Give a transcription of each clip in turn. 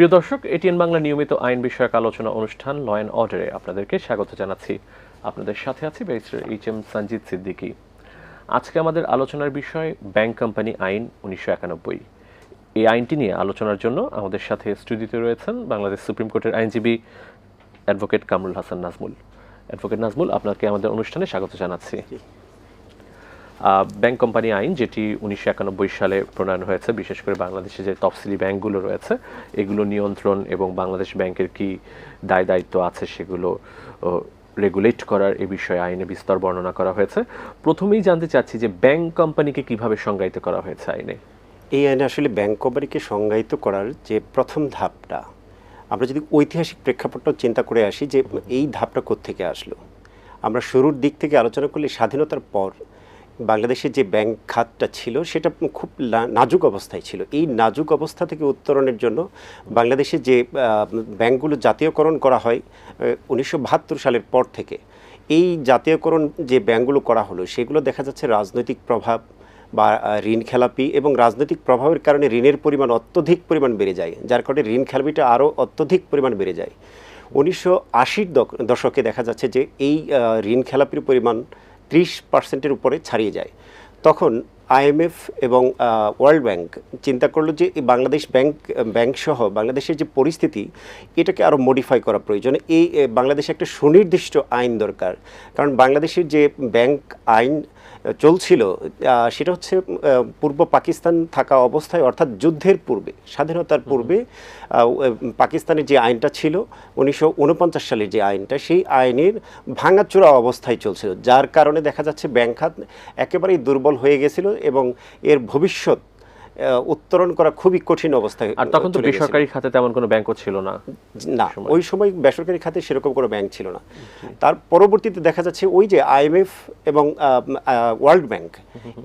প্রিয় দর্শক, এটিএন বাংলা নিয়মিত আইন বিষয়ক আলোচনা অনুষ্ঠান ল অ্যান্ড অর্ডারে আপনাদেরকে স্বাগত জানাচ্ছি। আপনাদের সাথে আছি barrister H M Sanjit Siddiqui. আজকে আমাদের আলোচনার বিষয় ব্যাংক কোম্পানি আইন উনিশশো একানব্বই। এই আইনটি নিয়ে আলোচনার জন্য আমাদের সাথে স্টুডিওতে রয়েছেন বাংলাদেশ সুপ্রিম কোর্টের আইনজীবী অ্যাডভোকেট কামরুল হাসান নাজমুল। অ্যাডভোকেট নাজমুল, আপনাকে আমাদের অনুষ্ঠানে স্বাগত জানাচ্ছি। ব্যাংক কোম্পানি আইন, যেটি উনিশশো একানব্বই সালে প্রণয়ন হয়েছে, বিশেষ করে বাংলাদেশে যে তফসিলি ব্যাংকগুলো রয়েছে, এগুলো নিয়ন্ত্রণ এবং বাংলাদেশ ব্যাংকের কি দায় দায়িত্ব আছে সেগুলো রেগুলেট করার এ বিষয়ে আইনে বিস্তর বর্ণনা করা হয়েছে। প্রথমেই জানতে চাচ্ছি যে ব্যাংক কোম্পানিকে কীভাবে সংজ্ঞায়িত করা হয়েছে আইনে? এই আইনে আসলে ব্যাংক কোম্পানিকে সংজ্ঞায়িত করার যে প্রথম ধাপটা, আমরা যদি ঐতিহাসিক প্রেক্ষাপটটা চিন্তা করে আসি যে এই ধাপটা কোত্থেকে আসলো? আমরা শুরুর দিক থেকে আলোচনা করলে স্বাধীনতার পর বাংলাদেশে যে ব্যাংক খাতটা ছিল, সেটা খুব নাজুক অবস্থায় ছিল। এই নাজুক অবস্থা থেকে উত্তরণের জন্য বাংলাদেশে যে ব্যাংকগুলো জাতীয়করণ করা হয় উনিশশো বাহাত্তর সালের পর থেকে এই জাতীয়করণ যে ব্যাংকগুলো করা হলো, সেগুলো দেখা যাচ্ছে রাজনৈতিক প্রভাব বা ঋণ খেলাপি এবং রাজনৈতিক প্রভাবের কারণে ঋণের পরিমাণ অত্যধিক পরিমাণ বেড়ে যায়, যার কারণে ঋণ খেলাপিটা আরও অত্যধিক পরিমাণ বেড়ে যায়। উনিশশো আশির দশকে দেখা যাচ্ছে যে এই ঋণ খেলাপির পরিমাণ ত্রিশ পার্সেন্টের উপরে ছাড়িয়ে যায়। তখন আইএমএফ এবং ওয়ার্ল্ড ব্যাংক চিন্তা করল যে এই বাংলাদেশ ব্যাংক ব্যাংকসহ বাংলাদেশের যে পরিস্থিতি, এটাকে আরও মডিফাই করা প্রয়োজন। এই বাংলাদেশে একটা সুনির্দিষ্ট আইন দরকার। কারণ বাংলাদেশের যে ব্যাংক আইন চলছিল সেটা হচ্ছে পূর্ব পাকিস্তান থাকা অবস্থায় অর্থাৎ যুদ্ধের পূর্বে স্বাধীনতার পূর্বে পাকিস্তানের যে আইনটা ছিল উনিশশো উনপঞ্চাশ সালের যে আইনটা সেই আইনের ভাঙাচোরা অবস্থায় চলছিল যার কারণে দেখা যাচ্ছে ব্যাংক খাত একেবারেই দুর্বল হয়ে গেছিল এবং এর ভবিষ্যৎ উত্তরণ করা খুবই কঠিন অবস্থায় আর তখন তো বেসরকারি খাতে তেমন কোনো ব্যাংকও ছিল না না ওই সময়। বেসরকারি খাতে সেরকম কোনো ব্যাংক ছিল না। তার পরবর্তীতে দেখা যাচ্ছে ওই যে আইএমএফ এবং ওয়ার্ল্ড ব্যাংক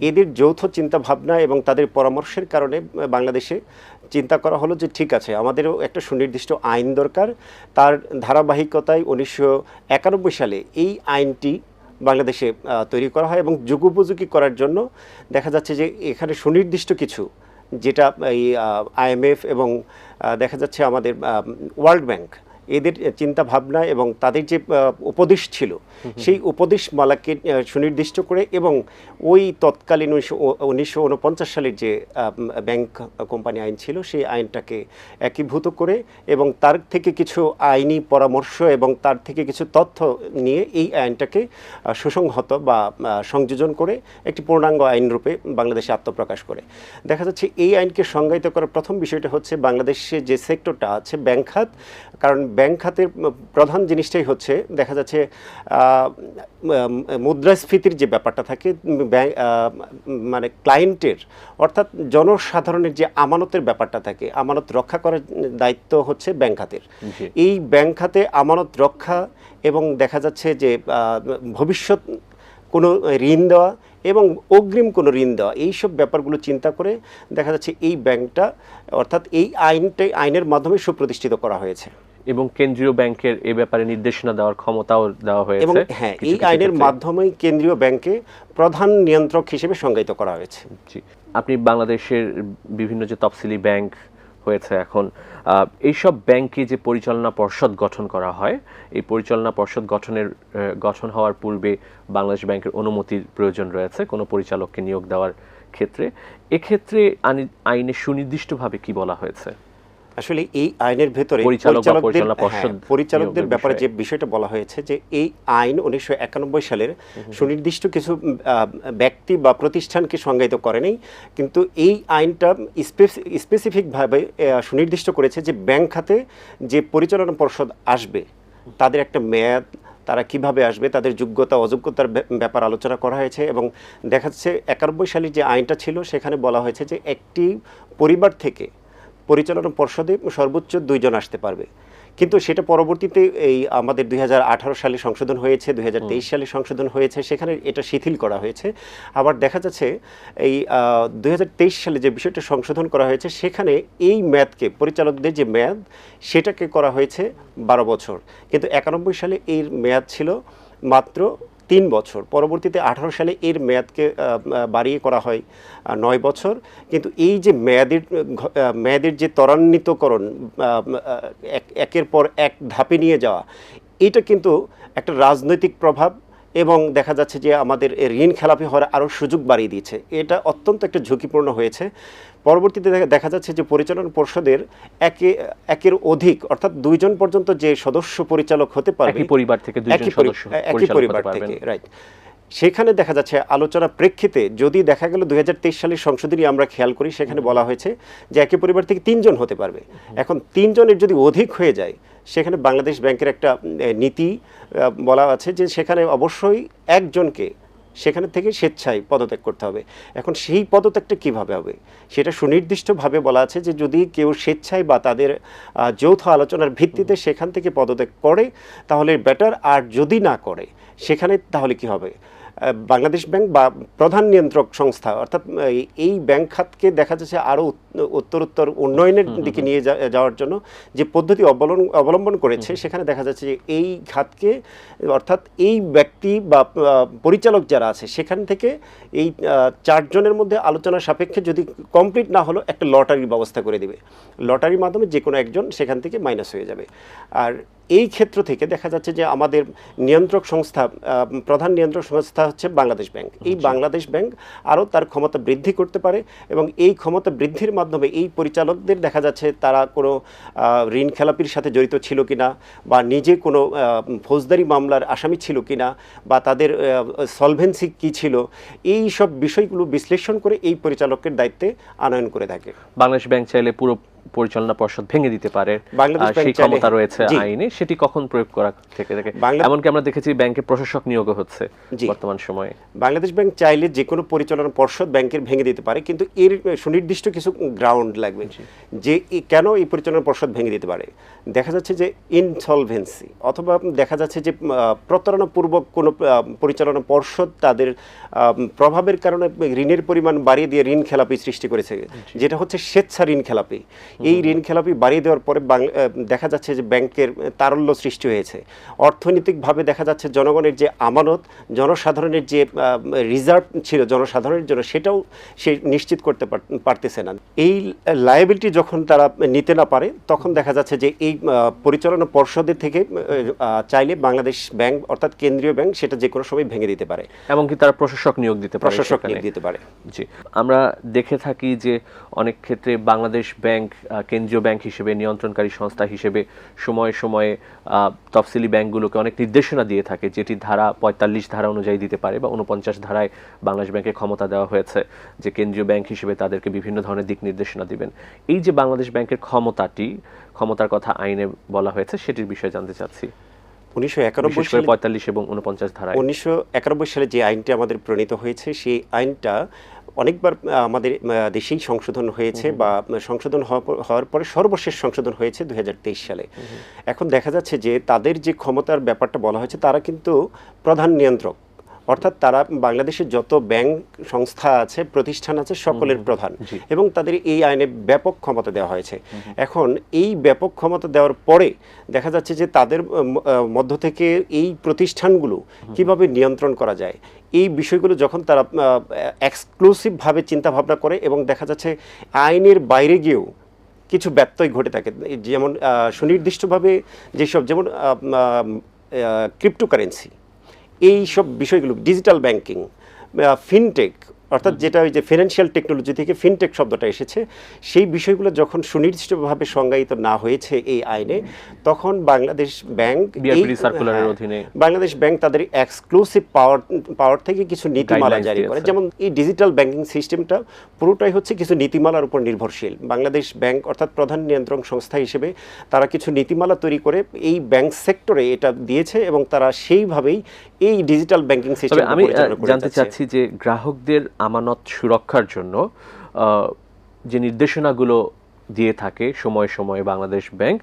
এদের যৌথ চিন্তা ভাবনা এবং তাদের পরামর্শের কারণে বাংলাদেশে চিন্তা করা হলো যে ঠিক আছে আমাদেরও একটা সুনির্দিষ্ট আইন দরকার। তার ধারাবাহিকতায় উনিশশো একানব্বই সালে এই আইনটি বাংলাদেশে তৈরি করা হয় এবং যুগোপযোগী করার জন্য দেখা যাচ্ছে যে এখানে সুনির্দিষ্ট কিছু যেটা এই আইএমএফ এবং দেখা যাচ্ছে আমাদের ওয়ার্ল্ড ব্যাংক এদের চিন্তা ভাবনা এবং তাদের যে উপদেশ ছিল সেই উপদেশ মালাকে সুনির্দিষ্ট করে এবং ওই তৎকালীন উনিশশো উনিশশো উনপঞ্চাশ সালের যে ব্যাংক কোম্পানি আইন ছিল সেই আইনটাকে একীভূত করে এবং তার থেকে কিছু আইনি পরামর্শ এবং তার থেকে কিছু তথ্য নিয়ে এই আইনটাকে সুসংহত বা সংযোজন করে একটি পূর্ণাঙ্গ আইন রূপে বাংলাদেশে আত্মপ্রকাশ করে। দেখা যাচ্ছে এই আইনকে সংজ্ঞায়িত করার প্রথম বিষয়টা হচ্ছে বাংলাদেশে যে সেক্টরটা আছে ব্যাংক খাত কারণ ব্যাংক খাতের প্রধান জিনিসটাই হচ্ছে দেখা যাচ্ছে মুদ্রাস্ফীতির যে ব্যাপারটা থাকে মানে ক্লায়েন্টের অর্থাৎ জনসাধারণের যে আমানতের ব্যাপারটা থাকে আমানত রক্ষা করার দায়িত্ব হচ্ছে ব্যাংক খাতের। এই ব্যাংক খাতে আমানত রক্ষা এবং দেখা যাচ্ছে যে ভবিষ্যৎ কোনো ঋণ দেওয়া এবং অগ্রিম কোনো ঋণ দেওয়া এইসব ব্যাপারগুলো চিন্তা করে দেখা যাচ্ছে এই ব্যাংকটা অর্থাৎ এই আইনটাই আইনের মাধ্যমে সুপ্রতিষ্ঠিত করা হয়েছে। এবং কেন্দ্রীয় ব্যাংকের এ ব্যাপারে নির্দেশনা দেওয়ার ক্ষমতাও দেওয়া হয়েছে এবং হ্যাঁ এই আইনের মাধ্যমেই কেন্দ্রীয় ব্যাংকে প্রধান নিয়ন্ত্রক হিসেবে সংজ্ঞায়িত করা হয়েছে। জি। আপনি বাংলাদেশের বিভিন্ন যে তফসিলি ব্যাংক হয়েছে এখন এইসব ব্যাংকে যে পরিচালনা পর্ষদ গঠন করা হয় এই পরিচালনা পর্ষদ গঠনের গঠন হওয়ার পূর্বে বাংলাদেশ ব্যাংকের অনুমতির প্রয়োজন রয়েছে কোনো পরিচালককে নিয়োগ দেওয়ার ক্ষেত্রে। এক্ষেত্রে আইনে সুনির্দিষ্টভাবে কি বলা হয়েছে? আসলে এই আইনের ভেতরে পরিচালকদের- হ্যাঁ, ব্যাপারে যে বিষয়টা বলা হয়েছে যে এই আইন উনিশশো একানব্বই সালের সুনির্দিষ্ট কিছু ব্যক্তি বা প্রতিষ্ঠানকে সংজ্ঞায়িত করেনি কিন্তু এই আইনটা স্পেসিফিকভাবে সুনির্দিষ্ট করেছে যে ব্যাংক খাতে যে পরিচালনা পর্ষদ আসবে তাদের একটা মেয়াদ তারা কীভাবে আসবে তাদের যোগ্যতা অযোগ্যতার ব্যাপ- ব্যাপার আলোচনা করা হয়েছে এবং দেখা যাচ্ছে একানব্বই সালের যে আইনটা ছিল সেখানে বলা হয়েছে যে একটি পরিবার থেকে পরিচালনা পর্ষদে সর্বোচ্চ দুইজন আসতে পারবে। কিন্তু সেটা পরবর্তীতে এই আমাদের দুই হাজার আঠারো সালে সংশোধন হয়েছে দু হাজার তেইশ সালে সংশোধন হয়েছে সেখানে এটা শিথিল করা হয়েছে। আবার দেখা যাচ্ছে এই দু হাজার তেইশ সালে যে বিষয়টা সংশোধন করা হয়েছে সেখানে এই মেয়াদকে পরিচালকদের যে মেয়াদ সেটাকে করা হয়েছে বারো বছর। কিন্তু একানব্বই সালে এর মেয়াদ ছিল মাত্র তিন বছর। পরবর্তীতে আঠারো সালে এর মেয়াদকে বাড়িয়ে করা হয় নয় বছর। কিন্তু এই যে মেয়াদের মেয়াদের যে ত্বরান্বিতকরণ একের পর এক ধাপে নিয়ে যাওয়া, এটা কিন্তু একটা রাজনৈতিক প্রভাব এবং দেখা যাচ্ছে যে আমাদের ঋণ খেলাপি হওয়ার আরও সুযোগ বাড়িয়ে দিয়েছে। এটা অত্যন্ত একটা ঝুঁকিপূর্ণ হয়েছে। পরবর্তীতে দেখা- যাচ্ছে যে পরিচালনা পর্ষদের একে একের অধিক অর্থাৎ দুইজন পর্যন্ত যে সদস্য পরিচালক হতে পারবে পরিবার থেকে একই পরিবার থেকে রাইট সেখানে দেখা যাচ্ছে আলোচনা প্রেক্ষিতে যদি দেখা গেল দুই হাজার তেইশ সালের সংশোধনী আমরা খেয়াল করি সেখানে বলা হয়েছে যে একই পরিবার থেকে তিনজন হতে পারবে। এখন তিনজনের যদি অধিক হয়ে যায় সেখানে বাংলাদেশ ব্যাংকের একটা নীতি বলা আছে যে সেখানে অবশ্যই একজনকে সেখানে থেকে স্বেচ্ছায় পদত্যাগ করতে হবে। এখন সেই পদত্যাগটা কীভাবে হবে? সেটা সুনির্দিষ্টভাবে বলা আছে যে যদি কেউ স্বেচ্ছায় বা তাদের যৌথ আলোচনার ভিত্তিতে সেখান থেকে পদত্যাগ করে, তাহলে বেটার, আর যদি না করে, সেখানে তাহলে কি হবে? বাংলাদেশ ব্যাংক বা প্রধান নিয়ন্ত্রক সংস্থা অর্থাৎ এই ব্যাংক খাতকে দেখা যাচ্ছে আরও উত্তরোত্তর উন্নয়নের দিকে নিয়ে যাওয়ার জন্য যে পদ্ধতি অবলম্বন অবলম্বন করেছে সেখানে দেখা যাচ্ছে যে এই খাতকে অর্থাৎ এই ব্যক্তি বা পরিচালক যারা আছে সেখান থেকে এই চারজনের মধ্যে আলোচনা সাপেক্ষে যদি কমপ্লিট না হলো একটা লটারির ব্যবস্থা করে দেবে। লটারির মাধ্যমে যে কোনো একজন সেখান থেকে মাইনাস হয়ে যাবে। আর এই ক্ষেত্র থেকে দেখা যাচ্ছে যে আমাদের নিয়ন্ত্রক সংস্থা প্রধান নিয়ন্ত্রক সংস্থা হচ্ছে বাংলাদেশ ব্যাংক। এই বাংলাদেশ ব্যাংক আরও তার ক্ষমতা বৃদ্ধি করতে পারে এবং এই ক্ষমতা বৃদ্ধির মাধ্যমে এই পরিচালকদের দেখা যাচ্ছে তারা কোনো ঋণ খেলাপির সাথে জড়িত ছিল কিনা বা নিজে কোনো ফৌজদারি মামলার আসামি ছিল কিনা বা তাদের সলভেন্সি কি ছিল এই সব বিষয়গুলো বিশ্লেষণ করে এই পরিচালকের দায়িত্বে আনয়ন করে থাকে। বাংলাদেশ ব্যাংক চাইলে পুরো পরিচালনা পর্ষদ ভেঙে দিতে পারে সেই ক্ষমতা রয়েছে আইনে সেটি কখন প্রয়োগ করা থেকে থাকে? এমনকি আমরা দেখেছি ব্যাংকে প্রশাসক নিয়োগ হচ্ছে বর্তমান সময়ে। বাংলাদেশ ব্যাংক চাইলে যে কোনো পরিচালনা পর্ষদ ব্যাংকের ভেঙে দিতে পারে কিন্তু এর সুনির্দিষ্ট কিছু গ্রাউন্ড লাগবে। যে কেন এই পরিচালনা পর্ষদ ভেঙে দিতে পারে? দেখা যাচ্ছে যে ইনসলভেন্সি অথবা দেখা যাচ্ছে যে প্রতারণাপূর্বক কোনো পরিচালনা পর্ষদ তাদের প্রভাবের কারণে ঋণের পরিমাণ বাড়িয়ে দিয়ে ঋণ খেলাপি সৃষ্টি করেছে। যেটা হচ্ছে স্বেচ্ছা ঋণ খেলাপি। এই ঋণ খেলাপি বাড়িয়ে দেওয়ার পরে দেখা যাচ্ছে যে ব্যাংকের তারল্য সৃষ্টি হয়েছে। অর্থনৈতিকভাবে দেখা যাচ্ছে জনগণের যে আমানত জনসাধারণের যে রিজার্ভ ছিল জনসাধারণের জন্য সেটাও সে নিশ্চিত করতে পার- পারতেছে না। এই লায়াবিলিটি যখন তারা নিতে না পারে তখন দেখা যাচ্ছে যে এই পরিচালনা পর্ষদের থেকে চাইলে বাংলাদেশ ব্যাংক অর্থাৎ কেন্দ্রীয় ব্যাংক সেটা যে কোনো সময় ভেঙে দিতে পারে। এমনকি তারা প্রশাসক নিয়োগ দিতে পারে প্রশাসক। নিয়োগ দিতে পারে। জি। আমরা দেখে থাকি যে অনেক ক্ষেত্রে বাংলাদেশ ব্যাংক কেন্দ্রীয় ব্যাংক হিসেবে নিয়ন্ত্রণকারী সংস্থা হিসেবে সময়ে সময়ে তফসিলি ব্যাংকগুলোকে অনেক নির্দেশনা দিয়ে থাকে যেটি ধারা পঁয়তাল্লিশ ধারা অনুযায়ী দিতে পারে বা উনপঞ্চাশ ধারায় বাংলাদেশ ব্যাংকে ক্ষমতা দেওয়া হয়েছে যে কেন্দ্রীয় ব্যাংক হিসেবে তাদেরকে বিভিন্ন ধরনের দিক নির্দেশনা দিবেন। এই যে বাংলাদেশ ব্যাংকের ক্ষমতাটি ক্ষমতার কথা আইনে বলা হয়েছে সেটির বিষয়ে জানতে চাচ্ছি। উনিশশো একানব্বই সালে পঁয়তাল্লিশ এবং উনপঞ্চাশ ধারায়। উনিশশো একানব্বই সালে যে আইনটি আমাদের প্রণীত হয়েছে সেই আইনটা অনেকবার আমাদের দেশেই সংশোধন হয়েছে বা সংশোধন হওয়ার পর- হওয়ার পরে সর্বশেষ সংশোধন হয়েছে দুই সালে। এখন দেখা যাচ্ছে যে তাদের যে ক্ষমতার ব্যাপারটা বলা হয়েছে তারা কিন্তু প্রধান নিয়ন্ত্রক। অর্থাৎ তারা বাংলাদেশের যত ব্যাংক সংস্থা আছে প্রতিষ্ঠান আছে সকলের প্রধান। এবং তাদের এই আইনে ব্যাপক ক্ষমতা দেওয়া হয়েছে। এখন এই ব্যাপক ক্ষমতা দেওয়ার পরে দেখা যাচ্ছে যে তাদের মধ্য থেকে এই প্রতিষ্ঠানগুলো কীভাবে নিয়ন্ত্রণ করা যায় এই বিষয়গুলো যখন তারা এক্সক্লুসিভভাবে চিন্তাভাবনা করে এবং দেখা যাচ্ছে আইনের বাইরে গিয়েও কিছু ব্যত্যয় ঘটে থাকে। যেমন সুনির্দিষ্টভাবে যেসব যেমন ক্রিপ্টোকারেন্সি এই সব বিষয়গুলো ডিজিটাল ব্যাংকিং ফিনটেক অর্থাৎ যেটা ওই যে ফিনান্সিয়াল টেকনোলজি থেকে ফিনটেক শব্দটা এসেছে সেই বিষয়গুলো যখন সুনির্দিষ্টভাবে সংজ্ঞায়িত না হয়েছে এই আইনে তখন বাংলাদেশ ব্যাংক সার্কুলারের হ্যাঁ, অধীনে। বাংলাদেশ ব্যাংক তাদের এক্সক্লুসিভ পাওয়ার পাওয়ার থেকে কিছু নীতিমালা জারি করে যেমন এই ডিজিটাল ব্যাংকিং সিস্টেমটা পুরোটাই হচ্ছে কিছু নীতিমালার উপর নির্ভরশীল বাংলাদেশ ব্যাংক অর্থাৎ প্রধান নিয়ন্ত্রণ সংস্থা হিসেবে তারা কিছু নীতিমালা তৈরি করে এই ব্যাংক সেক্টরে এটা দিয়েছে এবং তারা সেইভাবেই এই ডিজিটাল ব্যাংকিং সিস্টেম আমি জানতে চাচ্ছি যে গ্রাহকদের আমানত সুরক্ষার জন্য যে নির্দেশনাগুলো দিয়ে থাকে সময় সময়ে বাংলাদেশ ব্যাংক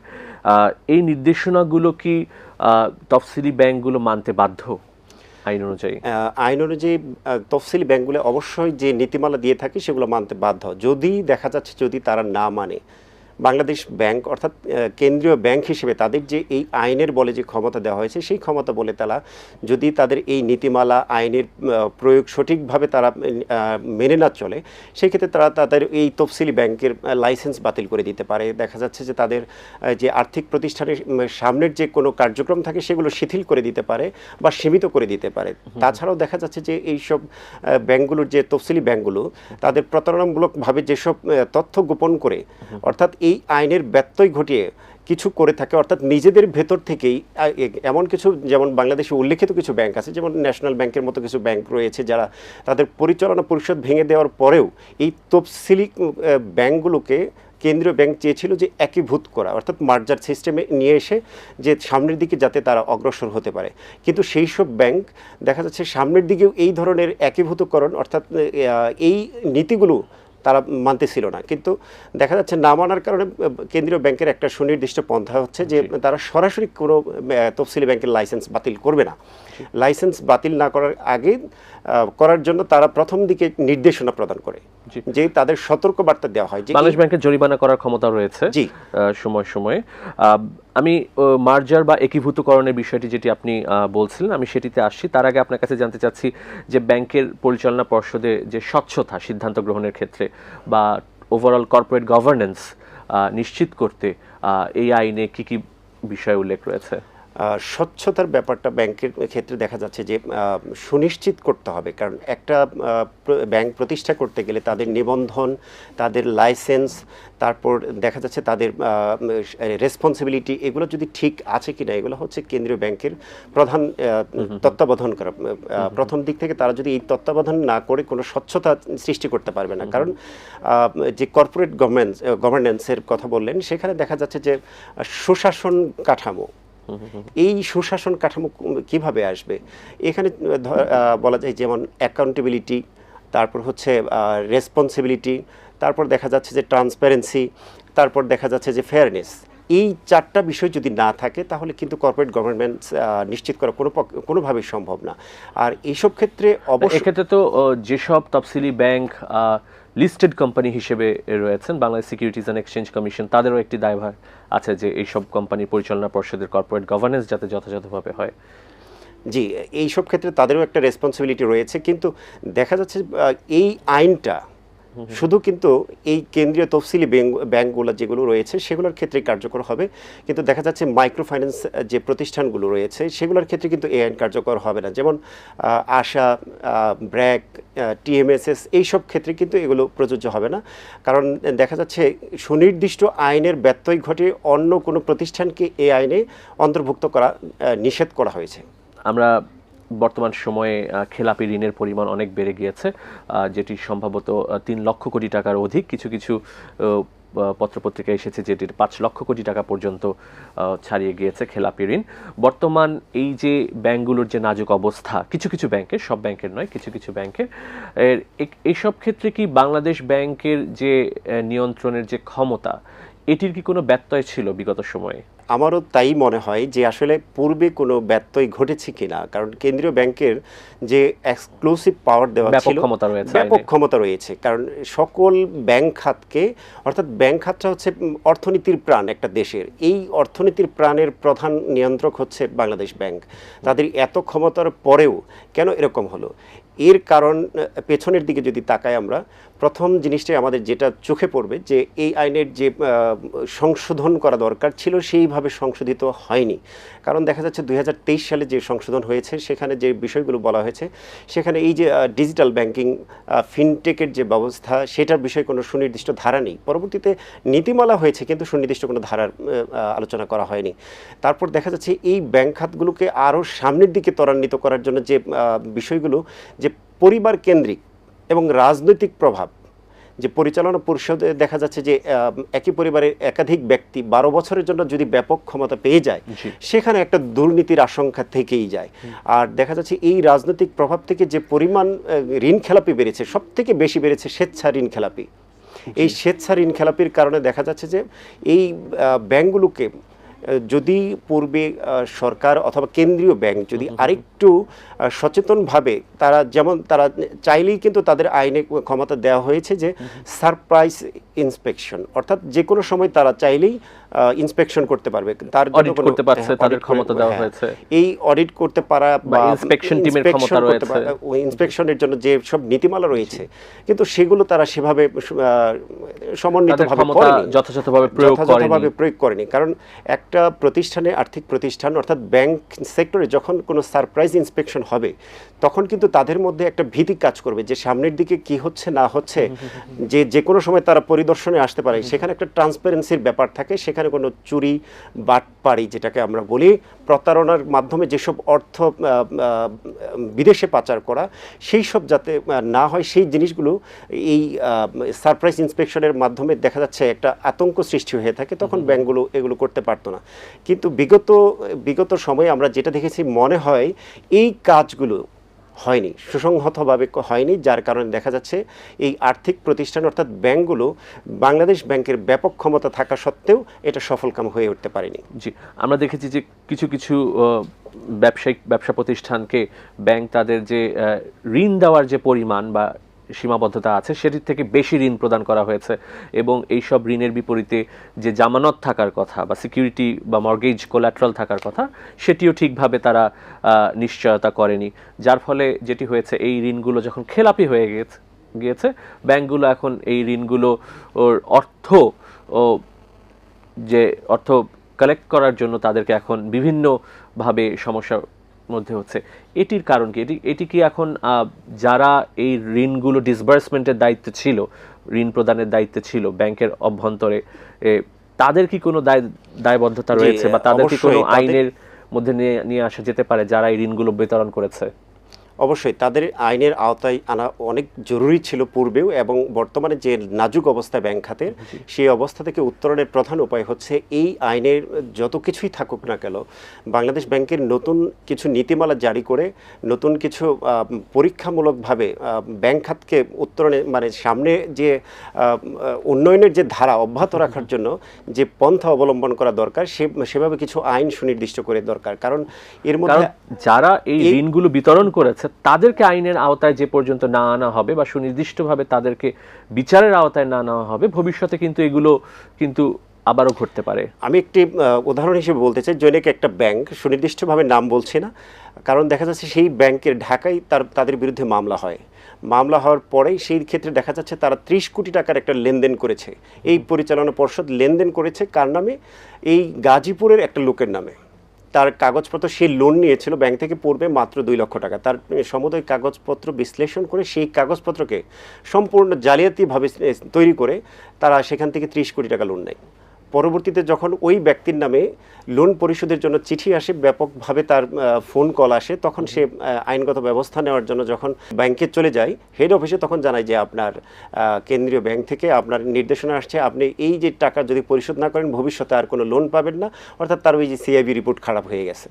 এই নির্দেশনাগুলো কি আহ, তফসিলি ব্যাংকগুলো মানতে বাধ্য আইন অনুযায়ী? আইন অনুযায়ী তফসিলি ব্যাংকগুলো অবশ্যই যে নীতিমালা দিয়ে থাকে সেগুলো মানতে বাধ্য। যদি দেখা যাচ্ছে যদি তারা না মানে বাংলাদেশ ব্যাংক অর্থাৎ কেন্দ্রীয় ব্যাংক হিসেবে তাদের যে এই আইনের বলে যে ক্ষমতা দেওয়া হয়েছে সেই ক্ষমতা বলে তারা যদি তাদের এই নীতিমালা আইনের প্রয়োগ সঠিকভাবে তারা মেনে না চলে সেই ক্ষেত্রে তারা তাদের এই তফসিলি ব্যাংকের লাইসেন্স বাতিল করে দিতে পারে। দেখা যাচ্ছে যে তাদের যে আর্থিক প্রতিষ্ঠানের সামনের যে কোনো কার্যক্রম থাকে সেগুলো শিথিল করে দিতে পারে বা সীমিত করে দিতে পারে। তাছাড়াও দেখা যাচ্ছে যে এইসব ব্যাংকগুলোর যে তফসিলি ব্যাংকগুলো তাদের প্রতারণামূলকভাবে যেসব তথ্য গোপন করে অর্থাৎ এই আইনের ব্যত্যয় ঘটিয়ে কিছু করে থাকে, অর্থাৎ নিজেদের ভেতর থেকেই এমন কিছু যেমন বাংলাদেশে উল্লেখিত কিছু ব্যাংক আছে, যেমন ন্যাশনাল ব্যাংকের মতো কিছু ব্যাংক রয়েছে যারা তাদের পরিচালনা পরিষদ ভেঙে দেওয়ার পরেও এই তফসিলি ব্যাংকগুলোকে কেন্দ্রীয় ব্যাংক চেয়েছিল যে একীভূত করা, অর্থাৎ মার্জার সিস্টেমে নিয়ে এসে যে সামনের দিকে যাতে তারা অগ্রসর হতে পারে। কিন্তু সেই সব ব্যাংক দেখা যাচ্ছে সামনের দিকেও এই ধরনের একীভূতকরণ, অর্থাৎ এই নীতিগুলো তারা মানতেছিল না। কিন্তু দেখা যাচ্ছে না মানার কারণে কেন্দ্রীয় ব্যাংকের একটা সুনির্দিষ্ট পন্থা হচ্ছে যে তারা সরাসরি কোনো তফসিলি ব্যাংকের লাইসেন্স বাতিল করবে না। লাইসেন্স বাতিল না করার আগে করার জন্য তারা প্রথম দিকে নির্দেশনা প্রদান করে যে তাদের সতর্ক বার্তা দেওয়া হয় যে বাংলাদেশ ব্যাংকের জরিমানা করার ক্ষমতা রয়েছে জি। সময় সময়ে। আমি মার্জার বা একীভূতকরণের বিষয়টি যেটি আপনি বলছিলেন আমি সেটিতে আসছি। তার আগে আপনার কাছে জানতে চাচ্ছি যে ব্যাংকের পরিচালনা পর্ষদে যে স্বচ্ছতা সিদ্ধান্ত গ্রহণের ক্ষেত্রে বা ওভারঅল কর্পোরেট গভর্নেন্স নিশ্চিত করতে আহ, এই আইনে কি কি বিষয় উল্লেখ রয়েছে? স্বচ্ছতার ব্যাপারটা ব্যাংকের ক্ষেত্রে দেখা যাচ্ছে যে সুনিশ্চিত করতে হবে। কারণ একটা ব্যাংক প্রতিষ্ঠা করতে গেলে তাদের নিবন্ধন তাদের লাইসেন্স তারপর দেখা যাচ্ছে তাদের রেসপন্সিবিলিটি এগুলো যদি ঠিক আছে কিনা এগুলো হচ্ছে কেন্দ্রীয় ব্যাংকের প্রধান তত্ত্বাবধান করা প্রথম দিক থেকে তারা যদি এই তত্ত্বাবধান না করে কোনো স্বচ্ছতা সৃষ্টি করতে পারবে না। কারণ যে কর্পোরেট গভর্নেন্স গভর্নেন্সের কথা বললেন সেখানে দেখা যাচ্ছে যে সুশাসন কাঠামো এই সুশাসন কাঠামো কীভাবে আসবে? এখানে বলা যায় যেমন অ্যাকাউন্টেবিলিটি তারপর হচ্ছে রেসপন্সিবিলিটি তারপর দেখা যাচ্ছে যে ট্রান্সপারেন্সি তারপর দেখা যাচ্ছে যে ফেয়ারনেস এই চারটা বিষয় যদি না থাকে তাহলে কিন্তু কর্পোরেট গভর্নমেন্ট নিশ্চিত করা কোনো কোনোভাবেই সম্ভব না। আর এইসব ক্ষেত্রে অবশ্যই এক্ষেত্রে তো যেসব তফসিলি ব্যাংক লিস্টেড কোম্পানি হিসেবে রয়েছেন Bangladesh securities and exchange commission তাদেরও একটি দায়ভার আছে যে এইসব কোম্পানির পরিচালনা পর্ষদের কর্পোরেট গভর্নেন্স যাতে যথাযথভাবে হয়। জি, এইসব ক্ষেত্রে তাদেরও একটা রেসপন্সিবিলিটি রয়েছে। কিন্তু দেখা যাচ্ছে এই আইনটা শুধু কিন্তু এই কেন্দ্রীয় তফসিলি ব্যাংক ব্যাংকগুলো যেগুলো রয়েছে সেগুলোর ক্ষেত্রে কার্যকর হবে। কিন্তু দেখা যাচ্ছে মাইক্রো ফাইন্যান্স যে প্রতিষ্ঠানগুলো রয়েছে সেগুলোর ক্ষেত্রে কিন্তু এই আইন কার্যকর হবে না। যেমন আশা ব্র্যাক টিএমএসএস এইসব ক্ষেত্রে কিন্তু এগুলো প্রযোজ্য হবে না। কারণ দেখা যাচ্ছে সুনির্দিষ্ট আইনের ব্যত্যয় ঘটে অন্য কোনো প্রতিষ্ঠানকে এই আইনে অন্তর্ভুক্ত করা নিষেধ করা হয়েছে। আমরা বর্তমান সময়ে খেলাপি ঋণের পরিমাণ অনেক বেড়ে গিয়েছে যেটি সম্ভবত তিন লক্ষ কোটি টাকার অধিক। কিছু কিছু পত্রপত্রিকা এসেছে যেটির পাঁচ লক্ষ কোটি টাকা পর্যন্ত ছাড়িয়ে গিয়েছে খেলাপি ঋণ। বর্তমান এই যে ব্যাংকগুলোর যে নাজুক অবস্থা, কিছু কিছু ব্যাংকের সব ব্যাংকের নয়, কিছু কিছু ব্যাংকের, এর এইসব ক্ষেত্রে কি বাংলাদেশ ব্যাংকের যে নিয়ন্ত্রণের যে ক্ষমতা, এটির কি কোনো ব্যত্যয় ছিল বিগত সময়ে? আমারও তাই মনে হয় যে আসলে পূর্বে কোনো ব্যত্যয় ঘটেছে কিনা। কারণ কেন্দ্রীয় ব্যাংকের যে এক্সক্লুসিভ পাওয়ার দেওয়া ব্যাপক ছিল ব্যাপক ক্ষমতা রয়েছে। কারণ সকল ব্যাংক খাতকে অর্থাৎ ব্যাংক খাতটা হচ্ছে অর্থনীতির প্রাণ একটা দেশের। এই অর্থনীতির প্রাণের প্রধান নিয়ন্ত্রক হচ্ছে বাংলাদেশ ব্যাংক। তাদের এত ক্ষমতার পরেও কেন এরকম হলো? এর কারণ পেছনের দিকে যদি তাকাই আমরা, প্রথম জিনিসটাই আমাদের যেটা চোখে পড়বে যে এই আইনের যে সংশোধন করা দরকার ছিল সেইভাবে সংশোধিত হয়নি। কারণ দেখা যাচ্ছে দু হাজার তেইশ সালে যে সংশোধন হয়েছে, সেখানে যে বিষয়গুলো বলা হয়েছে, সেখানে এই যে ডিজিটাল ব্যাংকিং ফিনটেকের যে ব্যবস্থা, সেটার বিষয়ে কোনো সুনির্দিষ্ট ধারা নেই। পরবর্তীতে নীতিমালা হয়েছে, কিন্তু সুনির্দিষ্ট কোনো ধারার আলোচনা করা হয়নি। তারপর দেখা যাচ্ছে এই ব্যাংক খাতগুলোকে আরও সামনের দিকে ত্বরান্বিত করার জন্য যে বিষয়গুলো, যে পরিবার কেন্দ্রিক এবং রাজনৈতিক প্রভাব যে পরিচালনা পরিষদে দেখা যাচ্ছে যে একই পরিবারের একাধিক ব্যক্তি বারো বছরের জন্য যদি ব্যাপক ক্ষমতা পেয়ে যায় সেখানে একটা দুর্নীতির আশঙ্কা থেকেই যায়। আর দেখা যাচ্ছে এই রাজনৈতিক প্রভাব থেকে যে পরিমাণ ঋণ খেলাপি বেড়েছে সব থেকে বেশি বেড়েছে স্বেচ্ছা ঋণ খেলাপি। এই স্বেচ্ছা ঋণ খেলাপির কারণে দেখা যাচ্ছে যে এই ব্যাংকগুলোকে যদি পূর্বে সরকার অথবা কেন্দ্রীয় ব্যাংক যদি আরেকটু সচেতনভাবে তারা যেমন তারা চাইলেই কিন্তু তাদের আইনে ক্ষমতা দেওয়া হয়েছে যে সারপ্রাইজ ইন্সপেকশন অর্থাৎ যে কোনো সময় তারা চাইলেই ইন্সপেকশন করতে পারবে। তার জন্য করতে পারছে, হ্যাঁ, তাদের ক্ষমতা দেওয়া হ্যাঁ, হয়েছে। এই অডিট করতে পারা বা এর inspection ক্ষমতা রয়েছে। ওই ইন্সপেকশনের জন্য যে সব নীতিমালা রয়েছে কিন্তু সেগুলো তারা সেভাবে আহ, সমন্বিত তাদের ভাবে ক্ষমতা করেনি। যথাযথভাবে প্রয়োগ করেনি। যথাযথভাবে প্রয়োগ করেনি। কারণ একটা প্রতিষ্ঠানে আর্থিক প্রতিষ্ঠান অর্থাৎ ব্যাংক সেক্টরে যখন কোনো সারপ্রাইজ ইন্সপেকশন হবে তখন কিন্তু তাদের মধ্যে একটা ভীতি কাজ করবে যে সামনের দিকে কি হচ্ছে না হচ্ছে যে যে কোনো সময় তারা পরিদর্শনে আসতে পারে। সেখানে একটা ট্রান্সপারেন্সির ব্যাপার থাকে সেখানে কোনো চুরি বাটপাড়ি যেটাকে আমরা বলি প্রতারণার মাধ্যমে যেসব অর্থ বিদেশে পাচার করা সেই সব যাতে না হয় সেই জিনিসগুলো এই সারপ্রাইজ ইন্সপেকশনের মাধ্যমে দেখা যাচ্ছে একটা আতঙ্ক সৃষ্টি হয়ে থাকে তখন ব্যাংকগুলো এগুলো করতে পারতো না। কিন্তু বিগত বিগত সময়ে আমরা যেটা দেখেছি মনে হয় এই কাজগুলো হয়নি, সুসংহতভাবে হয়নি, যার কারণে দেখা যাচ্ছে এই আর্থিক প্রতিষ্ঠান অর্থাৎ ব্যাংকগুলো বাংলাদেশ ব্যাংকের ব্যাপক ক্ষমতা থাকা সত্ত্বেও এটা সফলকাম হয়ে উঠতে পারেনি। জি, আমরা দেখেছি যে কিছু কিছু ব্যবসায়িক, ব্যবসা প্রতিষ্ঠানকে ব্যাংক তাদের যে ঋণ দেওয়ার যে পরিমাণ বা সীমাবদ্ধতা আছে, সেটির থেকে বেশি ঋণ প্রদান করা হয়েছে এবং এই সব ঋণের বিপরীতে যে জামানত থাকার কথা বা সিকিউরিটি বা মর্গেজ কোল্যাট্রাল থাকার কথা, সেটিও ঠিকভাবে তারা নিশ্চয়তা করেনি। যার ফলে যেটি হয়েছে, এই ঋণগুলো যখন খেলাপি হয়ে গেছে, গিয়েছে, ব্যাংকগুলো এখন এই ঋণগুলো ওর অর্থ ও যে অর্থ কালেক্ট করার জন্য তাদেরকে এখন বিভিন্নভাবে সমস্যার মধ্যে হচ্ছে। এটির কারণ কি? এটি এটি কি এখন যারা এই ঋণগুলো ডিসবার্সমেন্টের দায়িত্ব ছিল ঋণ প্রদানের দায়িত্ব ছিল ব্যাংকের অভ্যন্তরে তাদের কি কোনো দায় দায়বদ্ধতা রয়েছে বা তাদের কি কোনো আইনের মধ্যে নিয়ে নিয়ে আসা যেতে পারে যারা এই ঋণগুলো বিতরণ করেছে? অবশ্যই তাদের আইনের আওতায় আনা অনেক জরুরি ছিল পূর্বেও এবং বর্তমানে যে নাজুক অবস্থা ব্যাংক খাতের সেই অবস্থা থেকে উত্তরণের প্রধান উপায় হচ্ছে এই আইনের যত কিছুই থাকুক না কেন বাংলাদেশ ব্যাংকের নতুন কিছু নীতিমালা জারি করে নতুন কিছু পরীক্ষামূলকভাবে ব্যাংক খাতকে উত্তরণে মানে সামনে যে উন্নয়নের যে ধারা অব্যাহত রাখার জন্য যে পন্থা অবলম্বন করা দরকার সে সেভাবে কিছু আইন সুনির্দিষ্ট করে দরকার। কারণ এর মধ্যে যারা এই এই- ঋণগুলো বিতরণ করেছে তাদেরকে আইনের আওতায় যে পর্যন্ত না আনা হবে বা সুনির্দিষ্টভাবে তাদেরকে বিচারের আওতায় না নেওয়া হবে, ভবিষ্যতে কিন্তু এগুলো কিন্তু আবারও ঘটতে পারে। আমি একটি উদাহরণ হিসেবে বলতে চাই। জৈনিক একটা ব্যাংক, সুনির্দিষ্টভাবে নাম বলছি না, কারণ দেখা যাচ্ছে সেই ব্যাংকের ঢাকায় তার, তাদের বিরুদ্ধে মামলা হয়। মামলা হওয়ার পরেই সেই ক্ষেত্রে দেখা যাচ্ছে তারা ত্রিশ কোটি টাকার একটা লেনদেন করেছে। এই পরিচালনা পর্ষদ লেনদেন করেছে কার নামে? এই গাজীপুরের একটা লোকের নামে। তার কাগজপত্র সে লোন নিয়েছিল ব্যাংক থেকে পড়বে মাত্র দুই লক্ষ টাকা। তার সমুদয় কাগজপত্র বিশ্লেষণ করে সেই কাগজপত্রকে সম্পূর্ণ জালিয়াতিভাবে তৈরি করে তারা সেখান থেকে ত্রিশ কোটি টাকা লোন নেয়। পরবর্তীতে যখন ওই ব্যক্তির নামে লোন পরিশোধের জন্য চিঠি আসে ব্যাপকভাবে তার ফোন কল আসে তখন সে আইনগত ব্যবস্থা নেওয়ার জন্য যখন ব্যাংকে চলে যায় হেড অফিসে তখন জানায় যে আপনার কেন্দ্রীয় ব্যাংক থেকে আপনার নির্দেশনা আসছে আপনি এই যে টাকা যদি পরিশোধ না করেন ভবিষ্যতে আর কোনো লোন পাবেন না। অর্থাৎ তার ওই যে সিআইবি রিপোর্ট খারাপ হয়ে গেছে।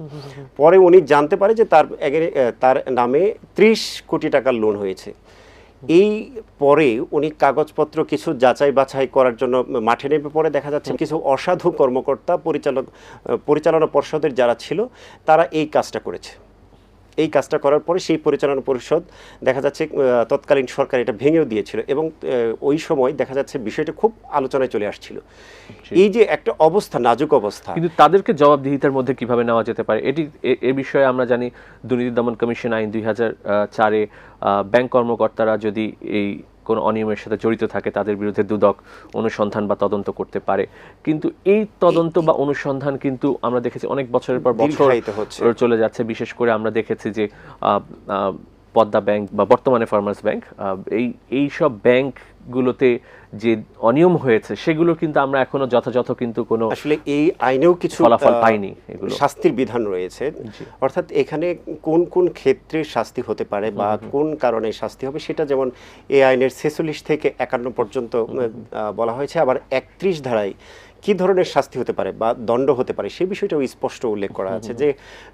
পরে উনি জানতে পারে যে তার তার নামে ত্রিশ কোটি টাকার লোন হয়েছে। এই পরে উনি কাগজপত্র কিছু যাচাই বাছাই করার জন্য মাঠে নেমে পরে দেখা যাচ্ছে কিছু অসাধু কর্মকর্তা, পরিচালক, পরিচালনা পর্ষদের যারা ছিল, তারা এই কাজটা করেছে। এই কাজটা করার পরে সেই পরিচালনা পরিষদ দেখা যাচ্ছে তৎকালীন সরকার এটা ভেঙেও দিয়েছিল এবং ওই সময় দেখা যাচ্ছে বিষয়টা খুব আলোচনায় চলে আসছিল। এই যে একটা অবস্থা নাজুক অবস্থা। কিন্তু তাদেরকে জবাবদিহিতার মধ্যে কীভাবে নেওয়া যেতে পারে? এটি এ- বিষয়ে আমরা জানি দুর্নীতি দমন কমিশন আইন দুই হাজার চারে ব্যাংক কর্মকর্তারা যদি এই কোনো অনিয়মের সাথে জড়িত থাকে তাদের বিরুদ্ধে দুদক অনুসন্ধান বা তদন্ত করতে পারে কিন্তু এই তদন্ত বা অনুসন্ধান কিন্তু আমরা দেখেছি অনেক বছরের পর বছর। চলে যাচ্ছে বিশেষ করে আমরা দেখেছি যে পদ্মা ব্যাংক বা বর্তমানে ফার্মার্স ব্যাংক এই এই সব ব্যাংকগুলোতে যে অনিয়ম হয়েছে সেগুলো কিন্তু আমরা এখনও যথাযথ কিন্তু কোনো আসলে এই আইনেও কিছু ফলাফল পাইনি এগুলো। শাস্তির বিধান রয়েছে। অর্থাৎ এখানে কোন কোন ক্ষেত্রে শাস্তি হতে পারে বা কোন কারণে শাস্তি হবে সেটা যেমন এই আইনের ছেচল্লিশ থেকে একান্ন পর্যন্ত বলা হয়েছে। আবার একত্রিশ ধারায় কি ধরনের শাস্তি হতে পারে বা দণ্ড হতে পারে? সেই বিষয়টাও স্পষ্ট উল্লেখ করা আছে যে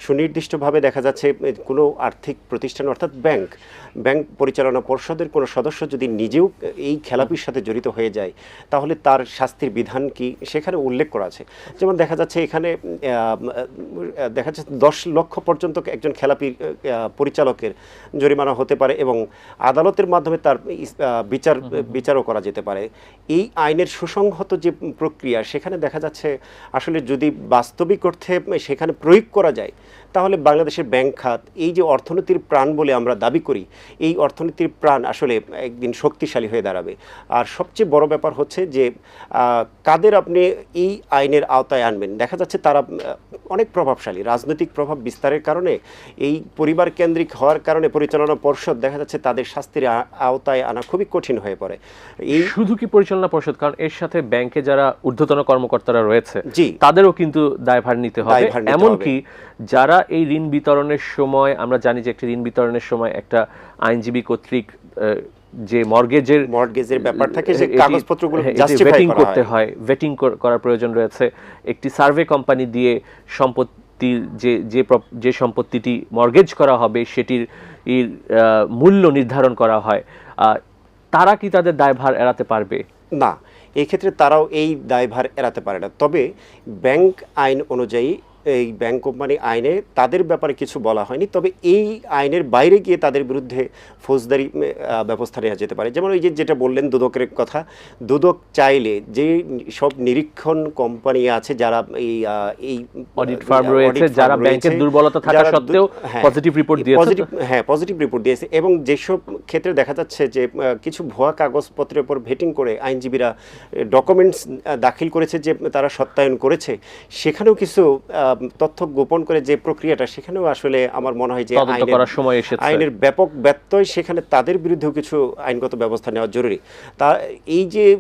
সুনির্দিষ্টভাবে দেখা যাচ্ছে কোনো আর্থিক প্রতিষ্ঠান অর্থাৎ ব্যাংক ব্যাংক পরিচালনা পর্ষদের কোনো সদস্য যদি নিজেও এই খেলাপির সাথে জড়িত হয়ে যায়, তাহলে তার শাস্তির বিধান কি? সেখানে উল্লেখ করা আছে। যেমন দেখা যাচ্ছে এখানে দেখা যাচ্ছে দশ লক্ষ পর্যন্ত একজন খেলাপি পরিচালকের জরিমানা হতে পারে এবং আদালতের মাধ্যমে তার বিচার, বিচারও করা যেতে পারে। এই আইনের সুসংহত যে প্রক্রিয়া সেখানে দেখা যাচ্ছে আসলে যদি বাস্তবিক অর্থে সেখানে প্রয়োগ করা যায় তাহলে বাংলাদেশের ব্যাংক খাত এই যে অর্থনীতির প্রাণ বলে আমরা দাবি করি এই অর্থনীতির প্রাণ আসলে একদিন শক্তিশালী হয়ে দাঁড়াবে। আর সবচেয়ে বড় ব্যাপার হচ্ছে যে কাদের আপনি এই আইনের আওতায় আনবেন? দেখা যাচ্ছে তারা অনেক প্রভাবশালী রাজনৈতিক প্রভাব বিস্তারের কারণে এই পরিবার কেন্দ্রিক হওয়ার কারণে পরিচালনা পর্ষদ দেখা যাচ্ছে তাদের শাস্তির আওতায় আনা খুবই কঠিন হয়ে পড়ে। এই শুধু কি পরিচালনা পর্ষদ? কারণ এর সাথে ব্যাংকে যারা ঊর্ধ্বতন কর্মকর্তারা রয়েছে জি। তাদেরও কিন্তু দায়ভার নিতে হবে। এমনকি যারা এই ঋণ বিতরণের সময় আমরা জানি যে একটি ঋণ বিতরণের সময় একটা আইনজীবী কর্তৃক যে মর্গেজের মর্গেজের ব্যাপার থাকে যে কাগজপত্রগুলো জাস্টিফাই করতে হয় ভেটিং করার প্রয়োজন রয়েছে। একটি সার্ভে কোম্পানি দিয়ে সম্পত্তির যে যে যে সম্পত্তিটি মর্গেজ করা হবে সেটির মূল্য নির্ধারণ করা হয়। আহ, তারা কি তাদের দায়ভার এড়াতে পারবে? না এই ক্ষেত্রে তারাও এই দায়ভার এড়াতে পারে না। তবে ব্যাংক আইন অনুযায়ী এই ব্যাংক কোম্পানি আইনে তাদের ব্যাপারে কিছু বলা হয়নি। তবে এই আইনের বাইরে গিয়ে তাদের বিরুদ্ধে ফৌজদারি ব্যবস্থা নেওয়া যেতে পারে। যেমন ওই যে যেটা বললেন দুদকের কথা দুদক চাইলে যে সব নিরীক্ষণ কোম্পানি আছে যারা এই এই অডিট ফার্ম রয়েছে যারা ব্যাংকের দুর্বলতা থাকা সত্ত্বেও হ্যাঁ, পজিটিভ রিপোর্ট দিয়েছে। পজিটিভ হ্যাঁ পজিটিভ রিপোর্ট দিয়েছে। এবং যেসব ক্ষেত্রে দেখা যাচ্ছে যে কিছু ভুয়া কাগজপত্রের উপর ভেটিং করে আইনজীবীরা ডকুমেন্টস দাখিল করেছে যে তারা সত্যায়ন করেছে সেখানেও কিছু তথ্য গোপন করে যে প্রক্রিয়াটা সেখানেও আসলে আমার মনে হয় যে আইনের- করার সময় এসেছে। আইনের ব্যাপক ব্যত্যয় সেখানে তাদের বিরুদ্ধেও কিছু আইনগত ব্যবস্থা নেওয়া জরুরি। তা এই যে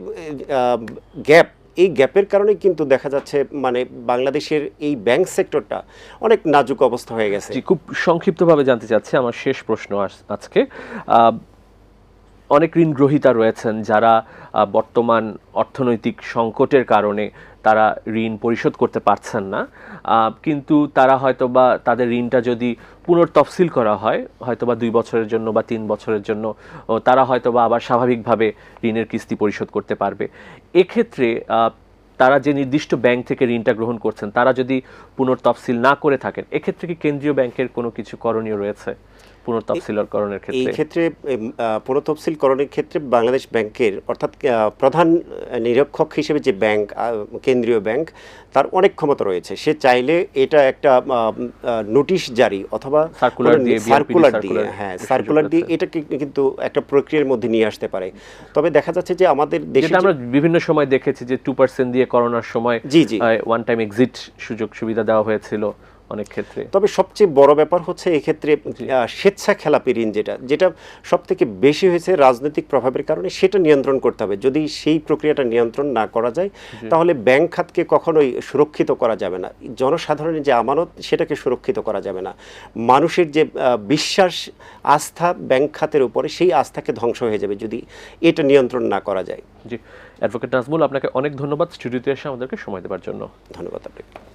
গ্যাপ এই গ্যাপের কারণে কিন্তু দেখা যাচ্ছে মানে বাংলাদেশের এই ব্যাংক সেক্টরটা অনেক নাজুক অবস্থা হয়ে গেছে। খুব সংক্ষিপ্তভাবে জানতে চাচ্ছি আমার শেষ প্রশ্ন আজকে। অনেক ঋণ গ্রহীতা রয়েছেন যারা বর্তমান অর্থনৈতিক সংকটের কারণে তারা ঋণ পরিশোধ করতে পারছেন না। কিন্তু তারা হয়তো বা তাদের ঋণটা যদি পুনর্তফসিল করা হয় হয়তো বা দুই বছরের জন্য বা তিন বছরের জন্য তারা হয়তো বা আবার স্বাভাবিকভাবে ঋণের কিস্তি পরিশোধ করতে পারবে। এক্ষেত্রে তারা যে নির্দিষ্ট ব্যাংক থেকে ঋণটা গ্রহণ করছেন, তারা যদি পুনর্তফসিল না করে থাকেন, এক্ষেত্রে কি কেন্দ্রীয় ব্যাংকের কোনো কিছু করণীয় রয়েছে? পুনর্তফসিলকরণের এই ক্ষেত্রে ক্ষেত্রে পুনঃতফসিলকরণের ক্ষেত্রে বাংলাদেশ ব্যাংকের অর্থাৎ প্রধান নিরীক্ষক হিসেবে যে ব্যাংক কেন্দ্রীয় ব্যাংক তার অনেক ক্ষমতা রয়েছে সে চাইলে এটা একটা নোটিশ জারি অথবা Circular দিয়ে, সার্কুলার দিয়ে হ্যাঁ সার্কুলার দিয়ে। এটাকে কিন্তু একটা প্রক্রিয়ার মধ্যে নিয়ে আসতে পারে তবে দেখা যাচ্ছে যে আমাদের দেশে আমরা বিভিন্ন সময় দেখেছি যে টু পার্সেন্ট দিয়ে করোনার সময় জি, জি। ওয়ান টাইম এক্সিট সুযোগ সুবিধা দেওয়া হয়েছিল অনেক ক্ষেত্রে। তবে সবচেয়ে বড় ব্যাপার হচ্ছে এক্ষেত্রে স্বেচ্ছা খেলাপি ঋণ যেটা যেটা সব থেকে বেশি হয়েছে রাজনৈতিক প্রভাবের কারণে সেটা নিয়ন্ত্রণ করতে হবে। যদি সেই প্রক্রিয়াটা নিয়ন্ত্রণ না করা যায় তাহলে ব্যাংক খাতকে কখনোই সুরক্ষিত করা যাবে না। জনসাধারণের যে আমানত সেটাকে সুরক্ষিত করা যাবে না। মানুষের যে বিশ্বাস আস্থা ব্যাংক খাতের উপরে সেই আস্থাকে ধ্বংস হয়ে যাবে যদি এটা নিয়ন্ত্রণ না করা যায়। জি। অ্যাডভোকেট নাজমুল আপনাকে অনেক ধন্যবাদ। স্টুডিওতে এসে আমাদেরকে সময় দেওয়ার জন্য। ধন্যবাদ আপনাকে।